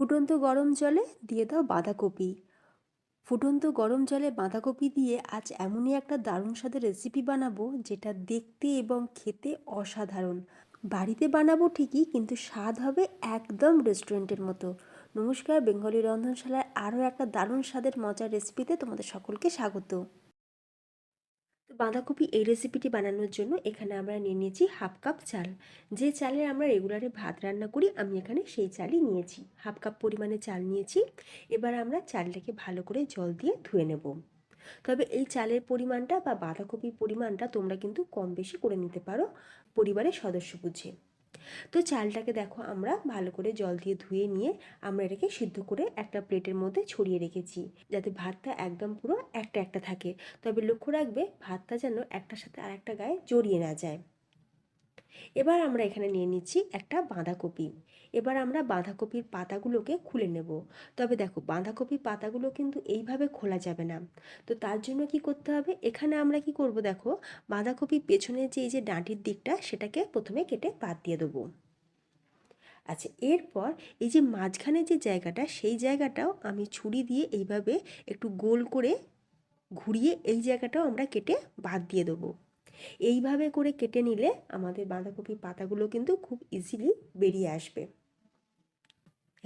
ফুটন্ত গরম জলে দিয়ে দাও বাঁধাকপি। ফুটন্ত গরম জলে বাঁধাকপি দিয়ে আজ এমনই একটা দারুণ স্বাদের রেসিপি বানাবো, যেটা দেখতে এবং খেতে অসাধারণ। বাড়িতে বানাবো ঠিকই, কিন্তু স্বাদ হবে একদম রেস্টুরেন্টের মতো। নমস্কার, বেঙ্গলি রন্ধনশালার আরও একটা দারুণ স্বাদের মজার রেসিপিতে তোমাদের সকলকে স্বাগত। বাঁধাকপি এই রেসিপিটি বানানোর জন্য এখানে আমরা নিয়ে নিয়েছি হাফ কাপ চাল। যে চালে আমরা রেগুলারে ভাত রান্না করি, আমি এখানে সেই চালই নিয়েছি। হাফ কাপ পরিমাণে চাল নিয়েছি। এবার আমরা চালটাকে ভালো করে জল দিয়ে ধুয়ে নেব। তবে এই চালের পরিমাণটা বা বাঁধাকপির পরিমাণটা তোমরা কিন্তু কম বেশি করে নিতে পারো পরিবারের সদস্য বুঝে। তো চালটাকে দেখো আমরা ভালো করে জল দিয়ে ধুয়ে নিয়ে আমরা এটাকে সিদ্ধ করে একটা প্লেটের মধ্যে ছড়িয়ে রেখেছি, যাতে ভাতটা একদম পুরো একটা একটা থাকে। তবে লক্ষ্য রাখবে, ভাতটা যেন একটার সাথে আর একটা গায়ে জড়িয়ে না যায়। এবার আমরা এখানে নিয়ে নিচ্ছি একটা বাঁধাকপি। এবার আমরা বাঁধাকপির পাতাগুলোকে খুলে নেব। তবে দেখো, বাঁধাকপির পাতাগুলো কিন্তু এইভাবে খোলা যাবে না। তো তার জন্য কি করতে হবে? এখানে আমরা কি করব দেখো, বাঁধাকপির পেছনের যে, এই যে ডাঁটির দিকটা, সেটাকে প্রথমে কেটে বাদ দিয়ে দেবো। আচ্ছা এরপর এই যে মাঝখানে যে জায়গাটা, সেই জায়গাটাও আমি ছুরি দিয়ে এইভাবে একটু গোল করে ঘুরিয়ে এই জায়গাটাও আমরা কেটে বাদ দিয়ে দেবো। এইভাবে করে কেটে নিলে আমাদের বাঁধাকপির পাতাগুলো কিন্তু খুব ইজিলি বেরিয়ে আসবে।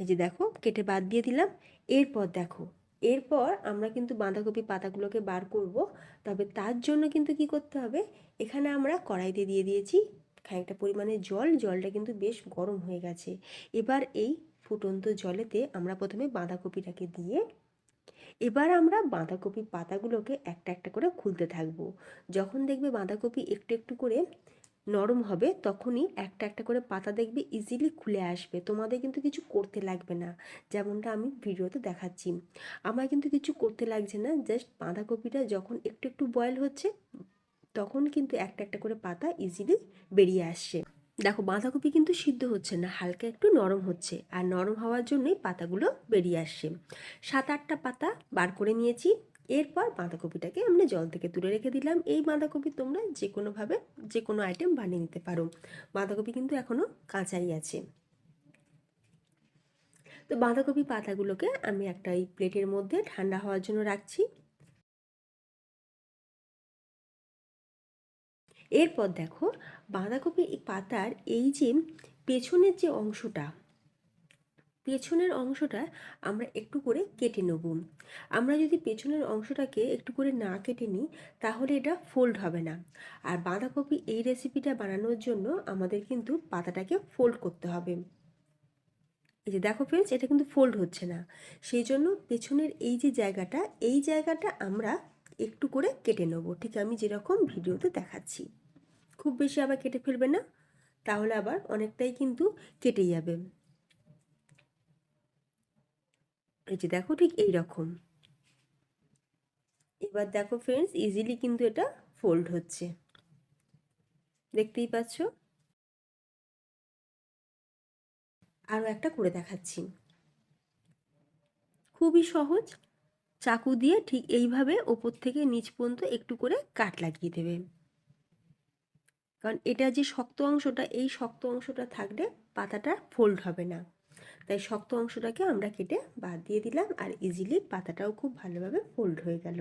এই যে দেখো, কেটে বাদ দিয়ে দিলাম। এরপর দেখো, এরপর আমরা কিন্তু বাঁধাকপি পাতাগুলোকে বার করব। তবে তার জন্য কিন্তু কি করতে হবে? এখানে আমরা কড়াইতে দিয়ে দিয়েছি খানিকটা পরিমাণে জল। জলটা কিন্তু বেশ গরম হয়ে গেছে। এবার এই ফুটন্ত জলেতে আমরা প্রথমে বাঁধাকপিটাকে দিয়ে, এবার আমরা বাঁধাকপি পাতাগুলোকে একটা একটা করে খুলতে থাকব। যখন দেখবে বাঁধাকপি একটু একটু করে নরম হবে, তখনই একটা একটা করে পাতা দেখবে ইজিলি খুলে আসবে। তোমাদের কিন্তু কিছু করতে লাগবে না, যেমনটা আমি ভিডিওতে দেখাচ্ছি। আমার কিন্তু কিছু করতে লাগছে না জাস্ট বাঁধাকপিটা যখন একটু একটু বয়েল হচ্ছে, তখন কিন্তু একটা একটা করে পাতা ইজিলি বেরিয়ে আসছে। দেখো, বাঁধাকপি কিন্তু সিদ্ধ হচ্ছে না, হালকা একটু নরম হচ্ছে, আর নরম হওয়ার জন্যই পাতাগুলো বেরিয়ে আসছে। সাত আটটা পাতা বার করে নিয়েছি। এরপর বাঁধাকপিটাকে আমরা জল থেকে তুলে রেখে দিলাম। এই বাঁধাকপি তোমরা যে কোনোভাবে যে কোনো আইটেম বানিয়ে নিতে পারো। বাঁধাকপি কিন্তু এখনও কাঁচাই আছে। তো বাঁধাকপি পাতাগুলোকে আমি একটা এই প্লেটের মধ্যে ঠান্ডা হওয়ার জন্য রাখছি। এরপর দেখো, বাঁধাকপি পাতার এই যে পেছনের যে অংশটা পেছনের অংশটা আমরা একটু করে কেটে নেব। আমরা যদি পেছনের অংশটাকে একটু করে না কেটে নিই, তাহলে এটা ফোল্ড হবে না। আর বাঁধাকপি এই রেসিপিটা বানানোর জন্য আমাদের কিন্তু পাতাটাকে ফোল্ড করতে হবে। এই যে দেখো ফ্রেন্ডস এটা কিন্তু ফোল্ড হচ্ছে না। সেই জন্য পেছনের এই যে জায়গাটা, এই জায়গাটা আমরা একটু করে কেটে নেব। ঠিক আমি যেরকম ভিডিওতে দেখাচ্ছি। খুব বেশি আবার কেটে ফেলবে না, তাহলে আবার অনেকটাই কিন্তু কেটে যাবে। এই যে দেখো ঠিক এই রকম এবার দেখো ফ্রেন্ডস ইজিলি কিন্তু এটা ফোল্ড হচ্ছে। দেখতেই পাচ্ছ? আরও একটা করে দেখাচ্ছি। খুবই সহজ। চাকু দিয়ে ঠিক এইভাবে ওপর থেকে নিচ পর্যন্ত একটু করে কাট লাগিয়ে দেবে। কারণ এটা যে শক্ত অংশটা, এই শক্ত অংশটা থাকলে পাতাটা ফোল্ড হবে না। তাই শক্ত অংশটাকে আমরা কেটে বাদ দিয়ে দিলাম আর ইজিলি পাতাটাও খুব ভালোভাবে ফোল্ড হয়ে গেল।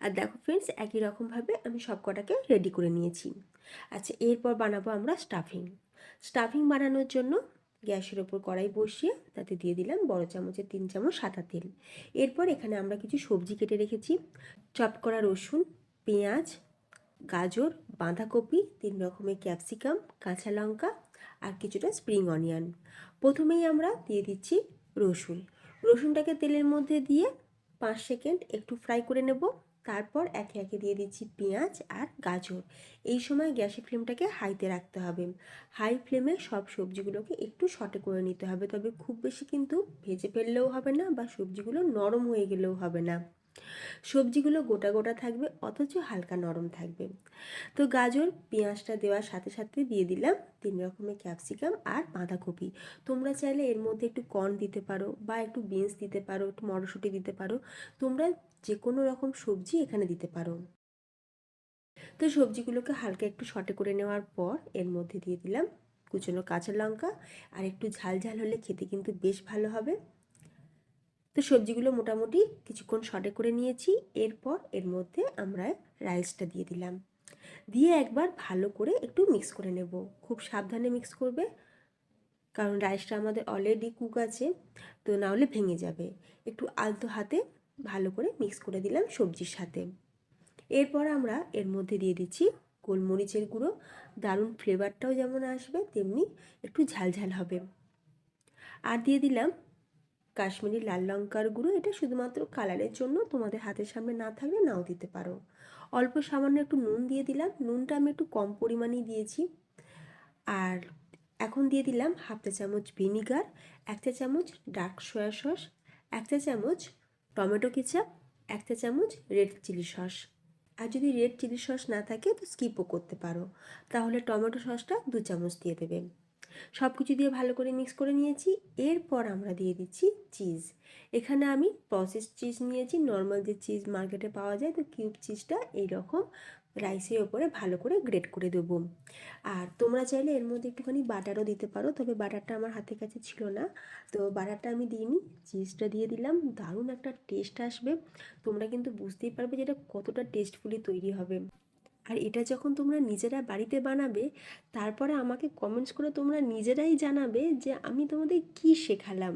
আর দেখো ফ্রেন্ডস একই রকমভাবে আমি সব কটাকে রেডি করে নিয়েছি। আচ্ছা এরপর বানাবো আমরা স্টাফিং স্টাফিং বানানোর জন্য গ্যাসের ওপর কড়াই বসিয়ে তাতে দিয়ে দিলাম বড় চামচের তিন চামচ সাদা তেল। এরপর এখানে আমরা কিছু সবজি কেটে রেখেছি। চপ করা রসুন, পেঁয়াজ, গাজর, বাঁধাকপি, তিন রকমের ক্যাপসিকাম কাঁচা লঙ্কা আর কিছুটা স্প্রিং অনিয়ন প্রথমেই আমরা দিয়ে দিচ্ছি রসুন। রসুনটাকে তেলের মধ্যে দিয়ে পাঁচ সেকেন্ড একটু ফ্রাই করে নেব। তারপর একে একে দিয়ে দিচ্ছি পেঁয়াজ আর গাজর। এই সময় গ্যাসের ফ্লেমটাকে হাইতে রাখতে হবে। হাই ফ্লেমে সব সবজিগুলোকে একটু শর্টে করে নিতে হবে। তবে খুব বেশি কিন্তু ভেজে ফেললেও হবে না বা সবজিগুলো নরম হয়ে গেলেও হবে না। সবজিগুলো গোটা গোটা থাকবে, অথচ হালকা নরম থাকবে। তো গাজর, পেঁয়াজটা দেওয়ার সাথে সাথে দিয়ে দিলাম তিন রকমের ক্যাপসিকাম আর বাঁধাকপি। তোমরা চাইলে এর মধ্যে একটু কর্ন দিতে পারো বা একটু বিনস দিতে পারো, একটু মটরশুঁটি দিতে পারো। তোমরা যে কোনো রকম সবজি এখানে দিতে পারো। তো সবজিগুলোকে হালকা একটু শর্টে করে নেওয়ার পর এর মধ্যে দিয়ে দিলাম কুচনো কাঁচা লঙ্কা, আর একটু ঝাল ঝাল হলে খেতে কিন্তু বেশ ভালো হবে। তো সবজিগুলো মোটামুটি কিছুক্ষণ শর্টে করে নিয়েছি। এরপর এর মধ্যে আমরা রাইসটা দিয়ে দিলাম। দিয়ে একবার ভালো করে একটু মিক্স করে নেব। খুব সাবধানে মিক্স করবে, কারণ রাইসটা আমাদের অলরেডি কুক আছে, তো না হলে ভেঙে যাবে। একটু আলতো হাতে ভালো করে মিক্স করে দিলাম সবজির সাথে। এরপর আমরা এর মধ্যে দিয়ে দিচ্ছি গোলমরিচের গুঁড়ো। দারুণ ফ্লেভারটাও যেমন আসবে, তেমনি একটু ঝালঝাল হবে। আর দিয়ে দিলাম কাশ্মীরি লাল লঙ্কার গুঁড়ো এটা শুধুমাত্র কালারের জন্য তোমাদের হাতের সামনে না থাকলে নাও দিতে পারো। অল্প সামান্য একটু নুন দিয়ে দিলাম। নুনটা আমি একটু কম পরিমাণেই দিয়েছি। আর এখন দিয়ে দিলাম হাফ চা চামচ ভিনিগার, এক চা চামচ ডার্ক সয়া সস, এক চা চামচ টমেটো কেচাপ, এক চা চামচ রেড চিলি সস। আর যদি রেড চিলি সস না থাকে তো স্কিপও করতে পারো। তাহলে টমেটো সসটা দু চামচ দিয়ে দেবে। সব কিছু দিয়ে ভালো করে মিক্স করে নিয়েছি। এরপর আমরা দিয়ে দিচ্ছি চিজ এখানে আমি প্রসেস চিজ নিয়েছি। নর্মাল যে চিজ মার্কেটে পাওয়া যায়, তো কিউব চিজটা এইরকম রাইসের ওপরে ভালো করে গ্রেট করে দেবো। আর তোমরা চাইলে এর মধ্যে একটুখানি বাটারও দিতে পারো, তবে বাটারটা আমার হাতের কাছে ছিল না। তো বাটারটা আমি দিইনি চিজটা দিয়ে দিলাম। দারুণ একটা টেস্ট আসবে। তোমরা কিন্তু বুঝতেই পারবে যে এটা কতটা টেস্টফুলি তৈরি হবে। আর এটা যখন তোমরা নিজেরা বাড়িতে বানাবে, তারপরে আমাকে কমেন্টস করে তোমরা নিজেরাই জানাবে যে আমি তোমাদের কী শেখালাম।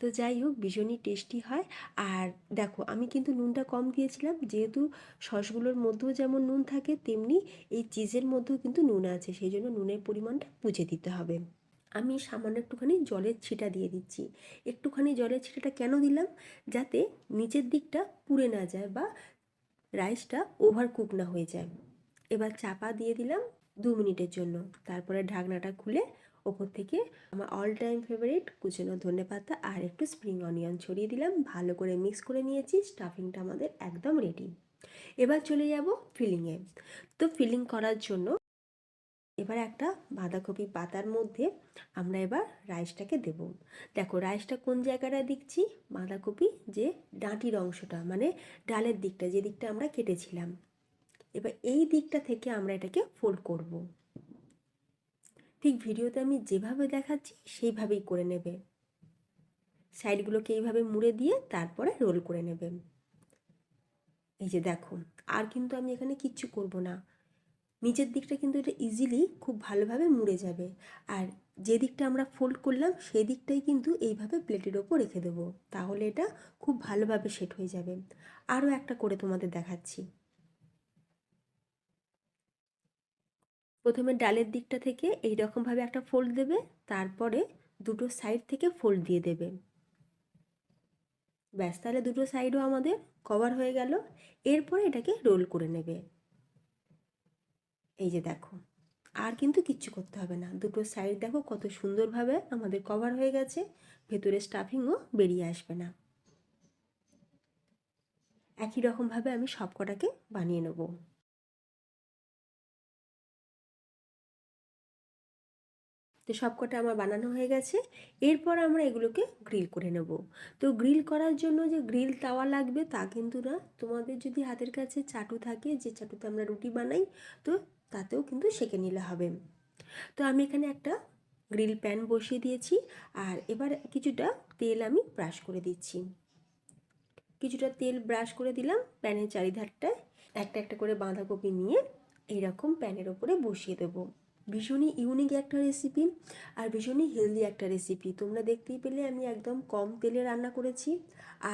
তো যাই হোক, ভীষণই টেস্টি হয়। আর দেখো, আমি কিন্তু নুনটা কম দিয়েছিলাম, যেহেতু সসগুলোর মধ্যেও যেমন নুন থাকে, তেমনি এই চিজের মধ্যেও কিন্তু নুন আছে, সেই জন্য নুনের পরিমাণটা বুঝে দিতে হবে। আমি সামান্য একটুখানি জলের ছিটা দিয়ে দিচ্ছি। একটুখানি জলের ছিটাটা কেন দিলাম? যাতে নিচের দিকটা পুড়ে না যায় বা রাইসটা ওভার কুক না হয়ে যায়। এবার চাপা দিয়ে দিলাম দু মিনিটের জন্য। তারপরে ঢাকনাটা খুলে ওপর থেকে আমার অল টাইম ফেভারিট কুচনো ধনে পাতা আর একটু স্প্রিং অনিয়ন ছড়িয়ে দিলাম। ভালো করে মিক্স করে নিয়েছি স্টাফিংটা আমাদের একদম রেডি এবার চলে যাব ফিলিংয়ে তো ফিলিং করার জন্য এবার একটা বাঁধাকপি পাতার মধ্যে আমরা এবার রাইসটাকে দেব। দেখো, রাইসটা কোন জায়গাটায় দিচ্ছি বাঁধাকপি যে ডাঁটির অংশটা মানে ডালের দিকটা, যে দিকটা আমরা কেটেছিলাম। এবার এই দিকটা থেকে আমরা এটাকে ফোল্ড করব। ঠিক ভিডিওতে আমি যেভাবে দেখাচ্ছি, সেইভাবেই করে নেবে। সাইডগুলোকে এইভাবে মুড়ে দিয়ে তারপরে রোল করে নেবে। এই যে দেখো, আর কিন্তু আমি এখানে কিচ্ছু করব না। নিচের দিকটা কিন্তু এটা ইজিলি খুব ভালোভাবে মুড়ে যাবে। আর যে দিকটা আমরা ফোল্ড করলাম, সেই দিকটাই কিন্তু এইভাবে প্লেটের ওপর রেখে দেবো। তাহলে এটা খুব ভালোভাবে সেট হয়ে যাবে। আরও একটা করে তোমাদের দেখাচ্ছি। প্রথমে ডালের দিকটা থেকে এই রকমভাবে একটা ফোল্ড দেবে, তারপরে দুটো সাইড থেকে ফোল্ড দিয়ে দেবে। ব্যাস, তাহলে দুটো সাইডও আমাদের কভার হয়ে গেল। এরপরে এটাকে রোল করে নেবে। এই যে দেখো, আর কিন্তু কিচ্ছু করতে হবে না। দুটো সাইড দেখো কত সুন্দরভাবে আমাদের কভার হয়ে গেছে ভেতরে স্টাফিংও বেরিয়ে আসবে না। একই রকমভাবে আমি সব কটাকে বানিয়ে নেব। তো সব কটা আমার বানানো হয়ে গেছে, এরপর আমরা এগুলোকে গ্রিল করে নেব। তো গ্রিল করার জন্য যে গ্রিল তাওয়া লাগবে তা কিন্তু না, তোমাদের যদি হাতের কাছে চাটু থাকে, যে চাটুতে আমরা রুটি বানাই, তো তাতেও কিন্তু সেঁকে নিলে হবে। তো আমি এখানে একটা গ্রিল প্যান বসিয়ে দিয়েছি আর এবার কিছুটা তেল আমি ব্রাশ করে দিচ্ছি। কিছুটা তেল ব্রাশ করে দিলাম, প্যানের চারিধারটায় একটা একটা করে বাঁধাকপি নিয়ে এইরকম প্যানের ওপরে বসিয়ে দেবো। ভীষণই ইউনিক একটা রেসিপি আর ভীষণই হেলদি একটা রেসিপি তোমরা দেখতেই পেলে আমি একদম কম তেলে রান্না করেছি।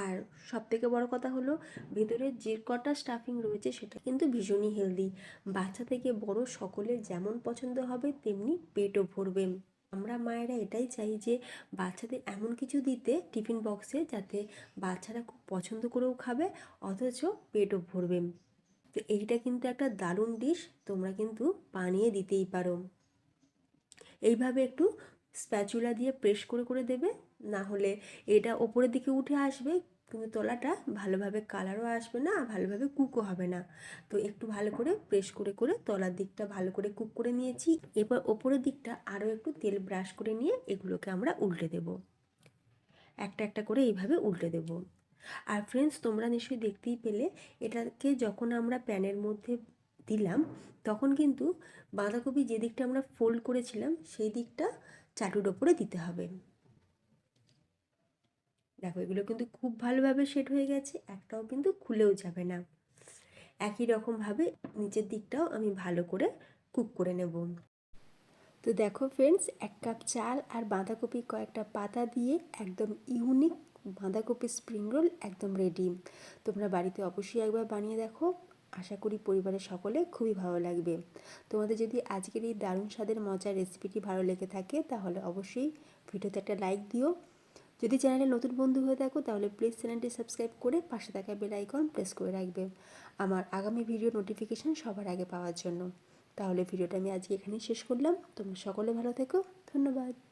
আর সব থেকে বড় কথা হলো, ভেতরে যে কটা স্টাফিং রয়েছে সেটা কিন্তু ভীষণই হেলদি বাচ্চা থেকে বড় সকলের যেমন পছন্দ হবে, তেমনি পেটও ভরবে। আমরা মায়েরা এটাই চাই যে, বাচ্চাদের এমন কিছু দিতে টিফিন বক্সে যাতে বাচ্চারা খুব পছন্দ করেও খাবে, অথচ পেটও ভরবে। তো এইটা কিন্তু একটা দারুণ ডিশ তোমরা কিন্তু বানিয়ে দিতেই পারো। এইভাবে একটু স্প্যাচুলা দিয়ে প্রেস করে করে দেবে, না হলে এটা ওপরের দিকে উঠে আসবে, কিন্তু তলাটা ভালোভাবে কালারও আসবে না ভালোভাবে কুকও হবে না। তো একটু ভালো করে প্রেস করে করে তলার দিকটা ভালো করে কুক করে নিয়েছি। এবার ওপরের দিকটা আরও একটু তেল ব্রাশ করে নিয়ে এগুলোকে আমরা উল্টে দেব। একটা একটা করে এইভাবে উল্টে দেবো। আর ফ্রেন্ডস তোমরা নিশ্চয়ই দেখতেই পেলে, এটাকে যখন আমরা প্যানের মধ্যে দিলাম, তখন কিন্তু বাঁধাকপি যে দিকটা আমরা ফোল্ড করেছিলাম, সেই দিকটা চাটুর ওপরে দিতে হবে। দেখো, এগুলো কিন্তু খুব ভালোভাবে সেট হয়ে গেছে, একটাও কিন্তু খুলেও যাবে না। একই রকমভাবে নিচের দিকটাও আমি ভালো করে কুক করে নেব। তো দেখো ফ্রেন্ডস এক কাপ চাল আর বাঁধাকপি কয়েকটা পাতা দিয়ে একদম ইউনিক বাঁধাকপি স্প্রিং রোল একদম রেডি তোমরা বাড়িতে অবশ্যই একবার বানিয়ে দেখো। আশা করি পরিবারের সকলে খুবই ভালো লাগবে। তোমাদের যদি আজকের এই দারুণ স্বাদের মজার রেসিপিটি ভালো লেগে থাকে, তাহলে অবশ্যই ভিডিওতে একটা লাইক দিও। যদি চ্যানেলে নতুন বন্ধু হয়ে থাকো, তাহলে প্লিজ চ্যানেলটি সাবস্ক্রাইব করে পাশে থাকা বেল আইকন প্রেস করে রাখবে। আমার আগামী ভিডিও নোটিফিকেশান সবার আগে পাওয়ার জন্য। তাহলে ভিডিওটা আমি আজকে এখানেই শেষ করলাম। তোমরা সকলে ভালো থেকো। ধন্যবাদ।